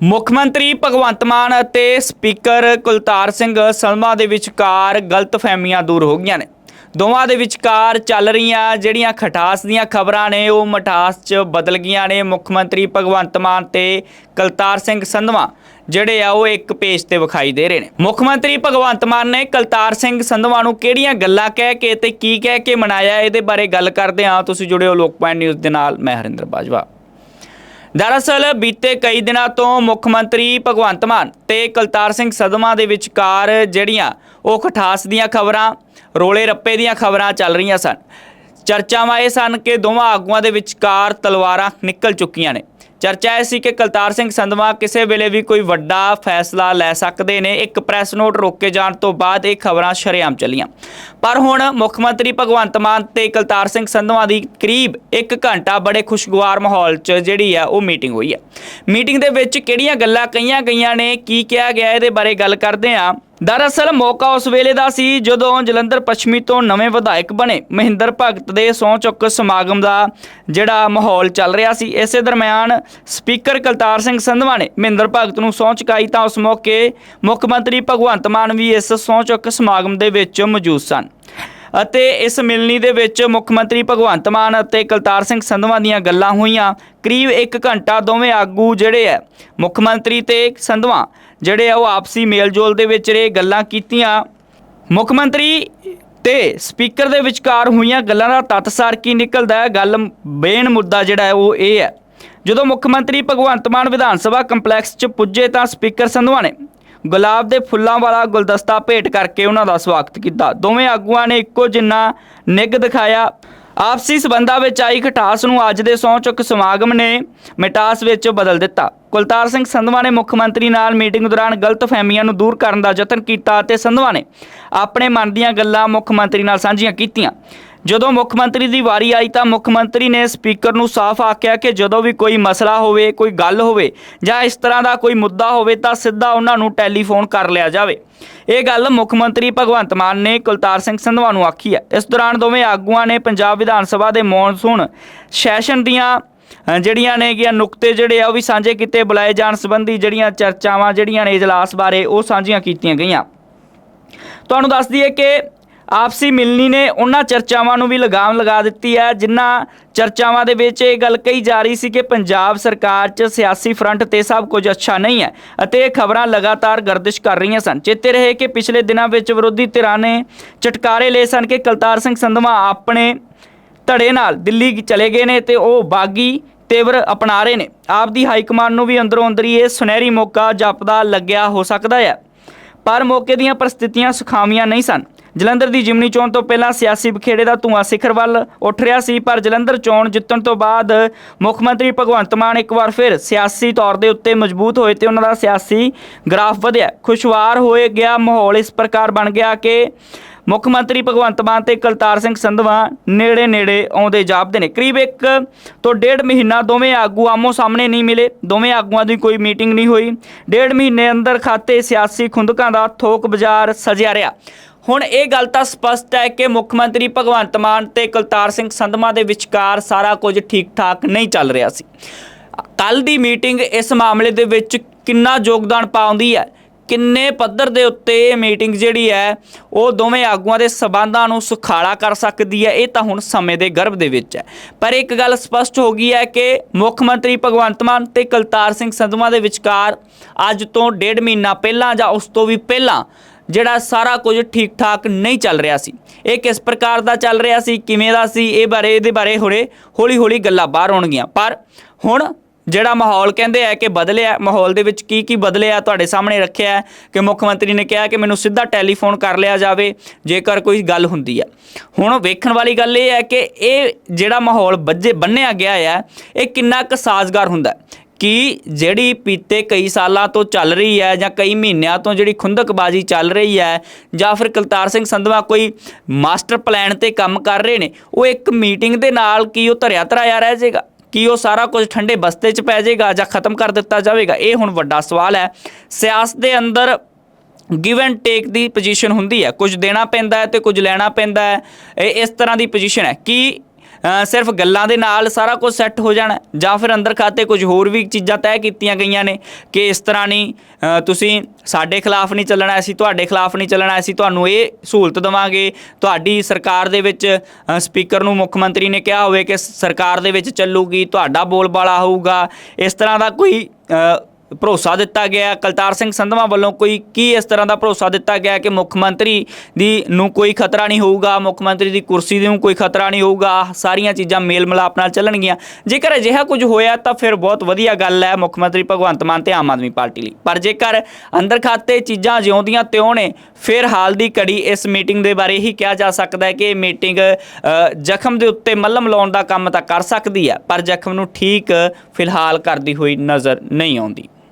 ਮੁੱਖ ਮੰਤਰੀ ਭਗਵੰਤ ਮਾਨ ਅਤੇ ਸਪੀਕਰ ਕੁਲਤਾਰ ਸਿੰਘ ਸੰਧਵਾ ਦੇ ਵਿਚਕਾਰ ਗਲਤਫਹਿਮੀਆਂ ਦੂਰ ਹੋ ਗਈਆਂ ਨੇ। ਦੋਵਾਂ ਦੇ ਵਿਚਕਾਰ ਚੱਲ ਰਹੀਆਂ ਜਿਹੜੀਆਂ ਖਟਾਸ ਦੀਆਂ ਖਬਰਾਂ ਨੇ, ਉਹ ਮਠਾਸ 'ਚ ਬਦਲ ਗਈਆਂ ਨੇ। ਮੁੱਖ ਮੰਤਰੀ ਭਗਵੰਤ ਮਾਨ ਤੇ ਕਲਤਾਰ ਸਿੰਘ ਸੰਧਵਾ, ਜਿਹੜੇ ਆ, ਉਹ ਇੱਕ ਪੇਜ ਤੇ ਵਿਖਾਈ ਦੇ ਰਹੇ ਨੇ। ਮੁੱਖ ਮੰਤਰੀ ਭਗਵੰਤ ਮਾਨ ਨੇ ਕੁਲਤਾਰ ਸਿੰਘ ਸੰਧਵਾ ਨੂੰ ਕਿਹੜੀਆਂ ਗੱਲਾਂ ਕਹਿ ਕੇ ਤੇ ਕੀ ਕਹਿ ਕੇ ਮਨਾਇਆ, ਇਹਦੇ ਬਾਰੇ ਗੱਲ ਕਰਦੇ ਹਾਂ। ਤੁਸੀਂ ਜੁੜਿਓ ਲੋਕ ਪੁਆਇੰਟ ਨਿਊਜ਼ ਦੇ ਨਾਲ, ਮੈਂ ਹਰਿੰਦਰ ਬਾਜਵਾ। ਦਰਅਸਲ ਬੀਤੇ ਕਈ ਦਿਨਾਂ ਤੋਂ ਮੁੱਖ ਮੰਤਰੀ ਭਗਵੰਤ ਮਾਨ ਤੇ ਕੁਲਤਾਰ ਸਿੰਘ ਸਦਮਾ ਦੇ ਵਿਚਕਾਰ ਜਿਹੜੀਆਂ ਉਹ ਖਟਾਸ ਦੀਆਂ ਖਬਰਾਂ, ਰੋਲੇ ਰੱਪੇ ਦੀਆਂ ਖਬਰਾਂ ਚੱਲ ਰਹੀਆਂ ਸਨ। ਚਰਚਾਵਾਂ ਇਹ ਸਨ ਕਿ ਦੋਵਾਂ ਆਗੂਆਂ ਦੇ ਵਿਚਕਾਰ ਤਲਵਾਰਾਂ ਨਿਕਲ ਚੁੱਕੀਆਂ ਨੇ। ਚਰਚਾ ਇਹ ਸੀ ਕਿ ਕੁਲਤਾਰ ਸਿੰਘ ਸੰਧਵਾ ਕਿਸੇ ਵੇਲੇ ਵੀ ਕੋਈ ਵੱਡਾ ਫੈਸਲਾ ਲੈ ਸਕਦੇ ਨੇ। ਇੱਕ ਪ੍ਰੈਸ ਨੋਟ ਰੋਕੇ ਜਾਣ ਤੋਂ ਬਾਅਦ ਇਹ ਖਬਰਾਂ ਸ਼ਰੇਆਮ ਚੱਲੀਆਂ। ਪਰ ਹੁਣ ਮੁੱਖ ਮੰਤਰੀ ਭਗਵੰਤ ਮਾਨ ਤੇ ਕਲਤਾਰ ਸਿੰਘ ਸੰਧਵਾ ਦੀ ਕਰੀਬ 1 ਘੰਟਾ ਬੜੇ ਖੁਸ਼ਗਵਾਰ ਮਾਹੌਲ 'ਚ ਜਿਹੜੀ ਆ, ਉਹ ਮੀਟਿੰਗ ਹੋਈ ਹੈ ਮੀਟਿੰਗ ਦੇ ਵਿੱਚ ਕਿਹੜੀਆਂ ਗੱਲਾਂ ਕਹੀਆਂ ਗਈਆਂ ਨੇ, ਕੀ ਕਿਹਾ ਗਿਆ, ਇਹਦੇ ਬਾਰੇ ਗੱਲ ਕਰਦੇ ਹਾਂ। ਦਰਅਸਲ ਮੌਕਾ ਉਸ ਵੇਲੇ ਦਾ ਸੀ ਜਦੋਂ ਜਲੰਧਰ ਪੱਛਮੀ ਤੋਂ ਨਵੇਂ ਵਿਧਾਇਕ ਬਣੇ ਮਹਿੰਦਰ ਭਗਤ ਦੇ ਸਹੁੰ ਚੁੱਕ ਸਮਾਗਮ ਦਾ ਜਿਹੜਾ ਮਾਹੌਲ ਚੱਲ ਰਿਹਾ ਸੀ। ਇਸੇ ਦਰਮਿਆਨ ਸਪੀਕਰ ਕੁਲਤਾਰ ਸਿੰਘ ਸੰਧਵਾ ਨੇ ਮਹਿੰਦਰ ਭਗਤ ਨੂੰ ਸਹੁੰ ਚੁਕਾਈ ਤਾਂ ਉਸ ਮੌਕੇ ਮੁੱਖ ਮੰਤਰੀ ਭਗਵੰਤ ਮਾਨ ਵੀ ਇਸ ਸਹੁੰ ਚੁੱਕ ਸਮਾਗਮ ਦੇ ਵਿੱਚ ਮੌਜੂਦ ਸਨ। ਅਤੇ ਇਸ ਮਿਲਣੀ ਦੇ ਵਿੱਚ ਮੁੱਖ ਮੰਤਰੀ ਭਗਵੰਤ ਮਾਨ ਅਤੇ ਕੁਲਤਾਰ ਸਿੰਘ ਸੰਧਵਾ ਦੀਆਂ ਗੱਲਾਂ ਹੋਈਆਂ। ਕਰੀਬ 1 ਘੰਟਾ ਦੋਵੇਂ ਆਗੂ ਜਿਹੜੇ ਆ ਮੁੱਖ ਮੰਤਰੀ ਤੇ ਸੰਧਵਾ ਜਿਹੜੇ ਆ ਉਹ ਆਪਸੀ ਮੇਲਜੋਲ ਦੇ ਵਿੱਚ ਰਹੇ, ਗੱਲਾਂ ਕੀਤੀਆਂ। ਮੁੱਖ ਮੰਤਰੀ ਤੇ ਸਪੀਕਰ ਦੇ ਵਿਚਕਾਰ ਹੋਈਆਂ ਗੱਲਾਂ ਦਾ ਤੱਤਸਾਰ ਕੀ ਨਿਕਲਦਾ ਹੈ? ਗੱਲ ਬੇਨ ਮੁੱਦਾ ਜਿਹੜਾ ਹੈ ਉਹ ਇਹ ਹੈ। ਜਦੋਂ ਮੁੱਖ ਮੰਤਰੀ ਭਗਵੰਤ ਮਾਨ ਵਿਧਾਨ ਸਭਾ ਕੰਪਲੈਕਸ 'ਚ ਪੁੱਜੇ ਤਾਂ ਸਪੀਕਰ ਸੰਧਵਾ ਨੇ ਗੁਲਾਬ ਦੇ ਫੁੱਲਾਂ ਵਾਲਾ ਗੁਲਦਸਤਾ ਭੇਟ ਕਰਕੇ ਉਹਨਾਂ ਦਾ ਸਵਾਗਤ ਕੀਤਾ। ਦੋਵੇਂ ਆਗੂਆਂ ਨੇ ਇੱਕੋ ਜਿੰਨਾ ਨਿੱਘ ਦਿਖਾਇਆ। ਆਪਸੀ ਸਬੰਧਾਂ ਵਿੱਚ ਆਈ ਖਟਾਸ ਨੂੰ ਅੱਜ ਦੇ ਸਹੁੰ ਚੁੱਕ ਸਮਾਗਮ ਨੇ ਮਿਟਾਸ ਵਿੱਚ ਬਦਲ ਦਿੱਤਾ। ਕੁਲਤਾਰ ਸਿੰਘ ਸੰਧਵਾ ਨੇ ਮੁੱਖ ਮੰਤਰੀ ਨਾਲ ਮੀਟਿੰਗ ਦੌਰਾਨ ਗਲਤਫਹਿਮੀਆਂ ਨੂੰ ਦੂਰ ਕਰਨ ਦਾ ਯਤਨ ਕੀਤਾ ਅਤੇ ਸੰਧਵਾ ਨੇ ਆਪਣੇ ਮਨ ਦੀਆਂ ਗੱਲਾਂ ਮੁੱਖ ਮੰਤਰੀ ਨਾਲ ਸਾਂਝੀਆਂ ਕੀਤੀਆਂ। ਜਦੋਂ ਮੁੱਖ ਮੰਤਰੀ ਦੀ ਵਾਰੀ ਆਈ ਤਾਂ ਮੁੱਖ ਮੰਤਰੀ ਨੇ ਸਪੀਕਰ ਨੂੰ ਸਾਫ਼ ਆਖਿਆ ਕਿ ਜਦੋਂ ਵੀ ਕੋਈ ਮਸਲਾ ਹੋਵੇ, ਕੋਈ ਗੱਲ ਹੋਵੇ ਜਾਂ ਇਸ ਤਰ੍ਹਾਂ ਦਾ ਕੋਈ ਮੁੱਦਾ ਹੋਵੇ ਤਾਂ ਸਿੱਧਾ ਉਹਨਾਂ ਨੂੰ ਟੈਲੀਫੋਨ ਕਰ ਲਿਆ ਜਾਵੇ। ਇਹ ਗੱਲ ਮੁੱਖ ਮੰਤਰੀ ਭਗਵੰਤ ਮਾਨ ਨੇ ਕੁਲਤਾਰ ਸਿੰਘ ਸੰਧਵਾ ਨੂੰ ਆਖੀ ਹੈ। ਇਸ ਦੌਰਾਨ ਦੋਵੇਂ ਆਗੂਆਂ ਨੇ ਪੰਜਾਬ ਵਿਧਾਨ ਸਭਾ ਦੇ ਮੌਨਸੂਨ ਸੈਸ਼ਨ ਦੀਆਂ ਜਿਹੜੀਆਂ ਨੇ ਗਿਆ ਨੁਕਤੇ ਜਿਹੜੇ ਆ ਉਹ ਵੀ ਸਾਂਝੇ ਕੀਤੇ, ਬੁਲਾਏ ਜਾਣ ਸੰਬੰਧੀ ਜਿਹੜੀਆਂ ਚਰਚਾਵਾਂ ਜਿਹੜੀਆਂ ਨੇ ਇਜਲਾਸ ਬਾਰੇ ਉਹ ਸਾਂਝੀਆਂ ਕੀਤੀਆਂ ਗਈਆਂ। ਤੁਹਾਨੂੰ ਦੱਸ ਦਈਏ ਕਿ ਆਪਸੀ ਮਿਲਣੀ ਨੇ, ਉਹਨਾਂ ਚਰਚਾਵਾਂ ਨੂੰ ਵੀ ਲਗਾਮ ਲਗਾ ਦਿੱਤੀ ਹੈ, ਜਿਨ੍ਹਾਂ ਚਰਚਾਵਾਂ ਦੇ ਵਿੱਚ ਇਹ ਗੱਲ ਕਹੀ ਜਾ ਰਹੀ ਸੀ ਕਿ ਪੰਜਾਬ ਸਰਕਾਰ 'ਚ ਸਿਆਸੀ ਫਰੰਟ ਤੇ ਸਭ ਕੁਝ ਅੱਛਾ ਨਹੀਂ ਹੈ ਅਤੇ ਇਹ ਖਬਰਾਂ ਲਗਾਤਾਰ ਗਰਦਿਸ਼ ਕਰ ਰਹੀਆਂ ਸਨ। ਚੇਤੇ ਰਹੇ ਕਿ ਪਿਛਲੇ ਦਿਨਾਂ ਵਿੱਚ ਵਿਰੋਧੀ ਧਿਰਾਂ ਨੇ ਚਟਕਾਰੇ ਲਏ ਸਨ ਕਿ ਕਲਤਾਰ ਸਿੰਘ ਸੰਧਵਾ ਆਪਣੇ ਧੜੇ ਨਾਲ ਦਿੱਲੀ ਚਲੇ ਗਏ ਨੇ ਤੇ ਉਹ ਬਾਗੀ ਤੇਵਰ ਅਪਣਾ ਰਹੇ ਨੇ। ਆਪ ਦੀ ਹਾਈ ਕਮਾਂਡ ਨੂੰ ਵੀ ਅੰਦਰੋਂ ਅੰਦਰ ਹੀ ਇਹ ਸੁਨਹਿਰੀ ਮੌਕਾ ਜਾਪਦਾ ਲੱਗਿਆ ਹੋ ਸਕਦਾ ਹੈ, ਪਰ ਮੌਕੇ ਦੀਆਂ ਪਰਿਸਥਿਤੀਆਂ ਸੁਖਾਵੀਆਂ ਨਹੀਂ ਸਨ। ਜਲੰਧਰ ਦੀ ਜਿਮਨੀ ਚੋਣ ਤੋਂ ਪਹਿਲਾਂ ਸਿਆਸੀ ਬਖੇੜੇ ਦਾ ਧੂਆਂ ਸਿਖਰ ਵੱਲ ਉੱਠ ਰਿਹਾ ਸੀ, ਪਰ ਜਲੰਧਰ ਚੋਣ ਜਿੱਤਣ ਤੋਂ ਬਾਅਦ ਮੁੱਖ ਮੰਤਰੀ ਭਗਵੰਤ ਮਾਨ ਇੱਕ ਵਾਰ ਫਿਰ ਸਿਆਸੀ ਤੌਰ ਦੇ ਉੱਤੇ ਮਜ਼ਬੂਤ ਹੋਏ ਤੇ ਉਹਨਾਂ ਦਾ ਸਿਆਸੀ ਗ੍ਰਾਫ ਵਧਿਆ। ਖੁਸ਼ਵਾਰ ਹੋਏ ਗਿਆ ਮਾਹੌਲ, ਇਸ ਪ੍ਰਕਾਰ ਬਣ ਗਿਆ ਕਿ ਮੁੱਖ ਮੰਤਰੀ ਭਗਵੰਤ ਮਾਨ ਤੇ ਕੁਲਤਾਰ ਸਿੰਘ ਸੰਧਵਾ ਨੇੜੇ ਨੇੜੇ ਆਉਂਦੇ ਜਾਪਦੇ ਨੇ। ਕਰੀਬ ਇੱਕ ਤੋਂ ਡੇਢ ਮਹੀਨਾ ਦੋਵੇਂ ਆਗੂ ਆਮੋ ਸਾਹਮਣੇ ਨਹੀਂ ਮਿਲੇ। ਦੋਵੇਂ ਆਗੂਆਂ ਦੀ ਕੋਈ ਮੀਟਿੰਗ ਨਹੀਂ ਹੋਈ। ਡੇਢ ਮਹੀਨੇ ਅੰਦਰ ਖਾਤੇ ਸਿਆਸੀ ਖੁੰਦਕਾਂ ਦਾ ਥੋਕ ਬਾਜ਼ਾਰ ਸਜਿਆ ਰਿਹਾ। ਹੁਣ ਇਹ ਗੱਲ ਤਾਂ ਸਪਸ਼ਟ ਹੈ ਕਿ ਮੁੱਖ ਮੰਤਰੀ ਭਗਵੰਤ ਮਾਨ ਤੇ ਕੁਲਤਾਰ ਸਿੰਘ ਸੰਧਮਾ ਦੇ ਵਿਚਕਾਰ ਸਾਰਾ ਕੁਝ ਠੀਕ ਠਾਕ ਨਹੀਂ ਚੱਲ ਰਿਹਾ ਸੀ। ਕੱਲ ਦੀ ਮੀਟਿੰਗ ਇਸ ਮਾਮਲੇ ਦੇ ਵਿੱਚ ਕਿੰਨਾ ਯੋਗਦਾਨ ਪਾਉਂਦੀ ਹੈ? ਕਿੰਨੇ ਪੱਧਰ ਦੇ ਉੱਤੇ ਇਹ ਮੀਟਿੰਗ ਜਿਹੜੀ ਹੈ, ਉਹ ਦੋਵੇਂ ਆਗੂਆਂ ਦੇ ਸਬੰਧਾਂ ਨੂੰ ਸੁਖਾਲਾ ਕਰ ਸਕਦੀ ਹੈ, ਇਹ ਤਾਂ ਹੁਣ ਸਮੇਂ ਦੇ ਗਰਭ ਦੇ ਵਿੱਚ ਹੈ। ਪਰ ਇੱਕ ਗੱਲ ਸਪਸ਼ਟ ਹੋ ਗਈ ਹੈ ਕਿ ਮੁੱਖ ਮੰਤਰੀ ਭਗਵੰਤ ਮਾਨ ਤੇ ਕੁਲਤਾਰ ਸਿੰਘ ਸੰਧਵਾ ਦੇ ਵਿਚਕਾਰ ਅੱਜ ਤੋਂ ਡੇਢ ਮਹੀਨਾ ਪਹਿਲਾਂ ਜਾਂ ਉਸ ਤੋਂ ਵੀ ਪਹਿਲਾਂ ਜਿਹੜਾ ਸਾਰਾ ਕੁਝ ਠੀਕ ਠਾਕ ਨਹੀਂ ਚੱਲ ਰਿਹਾ ਸੀ। ਇਹ ਕਿਸ ਪ੍ਰਕਾਰ ਦਾ ਚੱਲ ਰਿਹਾ ਸੀ, ਕਿਵੇਂ ਦਾ ਸੀ, ਇਹ ਬਾਰੇ, ਇਹਦੇ ਬਾਰੇ ਹੁਣੇ ਹੌਲੀ ਹੌਲੀ ਗੱਲਾਂ ਬਾਹਰ ਆਉਣਗੀਆਂ। ਪਰ ਹੁਣ ਜਿਹੜਾ ਮਾਹੌਲ ਕਹਿੰਦੇ ਆ ਕਿ ਬਦਲਿਆ, ਮਾਹੌਲ ਦੇ ਵਿੱਚ ਕੀ ਕੀ ਬਦਲਿਆ ਤੁਹਾਡੇ ਸਾਹਮਣੇ ਰੱਖਿਆ ਕਿ ਮੁੱਖ ਮੰਤਰੀ ਨੇ ਕਿਹਾ ਕਿ ਮੈਨੂੰ ਸਿੱਧਾ ਟੈਲੀਫੋਨ ਕਰ ਲਿਆ ਜਾਵੇ, ਜੇਕਰ ਕੋਈ ਗੱਲ ਹੁੰਦੀ ਹੈ। ਹੁਣ ਵੇਖਣ ਵਾਲੀ ਗੱਲ ਇਹ ਹੈ ਕਿ ਇਹ ਜਿਹੜਾ ਮਾਹੌਲ ਬੱਜੇ ਬੰਨਿਆ ਗਿਆ ਹੈ ਇਹ ਕਿੰਨਾ ਕੁ ਸਾਜ਼ਗਾਰ ਹੁੰਦਾ ਕਿ ਜਿਹੜੀ ਪੀਤੇ ਕਈ ਸਾਲਾਂ ਤੋਂ ਚੱਲ ਰਹੀ ਹੈ ਜਾਂ ਕਈ ਮਹੀਨਿਆਂ ਤੋਂ ਜਿਹੜੀ ਖੁੰਦਕਬਾਜ਼ੀ ਚੱਲ ਰਹੀ ਹੈ ਜਾਂ ਫਿਰ ਕੁਲਤਾਰ ਸਿੰਘ ਸੰਧਵਾ ਕੋਈ ਮਾਸਟਰ ਪਲਾਨ ਤੇ ਕੰਮ ਕਰ ਰਹੇ ਨੇ, ਉਹ ਇੱਕ ਮੀਟਿੰਗ ਦੇ ਨਾਲ ਕੀ ਉਹ ਧਰਿਆ ਧਰਾਇਆ ਰਹਿ ਜਾਏਗਾ? ਕੀ ਉਹ ਸਾਰਾ ਕੁਝ ਠੰਡੇ ਬਸਤੇ 'ਚ ਪੈ ਜਾਏਗਾ ਜਾਂ ਖਤਮ ਕਰ ਦਿੱਤਾ ਜਾਵੇਗਾ? ਇਹ ਹੁਣ ਵੱਡਾ ਸਵਾਲ ਹੈ। ਸਿਆਸਤ ਦੇ ਅੰਦਰ ਗਿਵ ਐਂਡ ਟੇਕ ਦੀ ਪੋਜੀਸ਼ਨ ਹੁੰਦੀ ਹੈ। ਕੁਝ ਦੇਣਾ ਪੈਂਦਾ ਹੈ ਤੇ ਕੁਝ ਲੈਣਾ ਪੈਂਦਾ ਹੈ। ਇਹ ਇਸ ਤਰ੍ਹਾਂ ਦੀ ਪੋਜੀਸ਼ਨ ਹੈ ਕਿ ਸਿਰਫ ਗੱਲਾਂ ਦੇ ਨਾਲ ਸਾਰਾ ਕੁਝ ਸੈੱਟ ਹੋ ਜਾਣਾ। ਜਾਂ ਫਿਰ ਅੰਦਰ ਖਾਤੇ ਕੁਝ ਹੋਰ ਵੀ ਚੀਜ਼ਾਂ ਤੈਅ ਕੀਤੀਆਂ ਗਈਆਂ ਨੇ ਕਿ ਇਸ ਤਰ੍ਹਾਂ ਨਹੀਂ ਤੁਸੀਂ ਸਾਡੇ ਖਿਲਾਫ ਨਹੀਂ ਚੱਲਣਾ, ਅਸੀਂ ਤੁਹਾਡੇ ਖਿਲਾਫ ਨਹੀਂ ਚੱਲਣਾ, ਅਸੀਂ ਤੁਹਾਨੂੰ ਇਹ ਸਹੂਲਤ ਦੇਵਾਂਗੇ। ਤੁਹਾਡੀ ਸਰਕਾਰ ਦੇ ਵਿੱਚ ਸਪੀਕਰ ਨੂੰ ਮੁੱਖ ਮੰਤਰੀ ਨੇ ਕਿਹਾ ਹੋਵੇ ਕਿ ਸਰਕਾਰ ਦੇ ਵਿੱਚ ਚੱਲੂਗੀ, ਤੁਹਾਡਾ ਬੋਲਬਾਲਾ ਹੋਊਗਾ। ਇਸ ਤਰ੍ਹਾਂ ਦਾ ਕੋਈ ਭਰੋਸਾ ਦਿੱਤਾ ਗਿਆ। ਕਲਤਾਰ ਸਿੰਘ ਸੰਧਵਾ ਵੱਲੋਂ ਕੋਈ ਕੀ ਇਸ ਤਰ੍ਹਾਂ ਦਾ ਭਰੋਸਾ ਦਿੱਤਾ ਗਿਆ ਕਿ ਮੁੱਖ ਮੰਤਰੀ ਦੀ ਨੂੰ ਕੋਈ ਖਤਰਾ ਨਹੀਂ ਹੋਊਗਾ, ਮੁੱਖ ਮੰਤਰੀ ਦੀ ਕੁਰਸੀ ਨੂੰ ਕੋਈ ਖਤਰਾ ਨਹੀਂ ਹੋਊਗਾ ਸਾਰੀਆਂ ਚੀਜ਼ਾਂ ਮੇਲ ਮਿਲਾਪ ਨਾਲ ਚੱਲਣਗੀਆਂ। ਜੇਕਰ ਅਜਿਹਾ ਕੁਝ ਹੋਇਆ ਤਾਂ ਫਿਰ ਬਹੁਤ ਵਧੀਆ ਗੱਲ ਹੈ, ਮੁੱਖ ਮੰਤਰੀ ਭਗਵੰਤ ਮਾਨ ਤੇ ਆਮ ਆਦਮੀ ਪਾਰਟੀ ਲਈ। ਪਰ ਜੇਕਰ ਅੰਦਰ ਖਾਤੇ ਚੀਜ਼ਾਂ ਜਿਉਂਦੀਆਂ ਤਿਉਂ ਨੇ, ਫਿਰ ਹਾਲ ਦੀ ਘੜੀ ਇਸ ਮੀਟਿੰਗ ਦੇ ਬਾਰੇ ਹੀ ਕਿਹਾ ਜਾ ਸਕਦਾ ਹੈ ਕਿ ਇਹ ਮੀਟਿੰਗ ਜ਼ਖਮ ਦੇ ਉੱਤੇ ਮੱਲਮ ਲਾਉਣ ਦਾ ਕੰਮ ਤਾਂ ਕਰ ਸਕਦੀ ਹੈ, ਪਰ ਜ਼ਖਮ ਨੂੰ ਠੀਕ ਫਿਲਹਾਲ ਕਰਦੀ ਹੋਈ ਨਜ਼ਰ ਨਹੀਂ ਆਉਂਦੀ।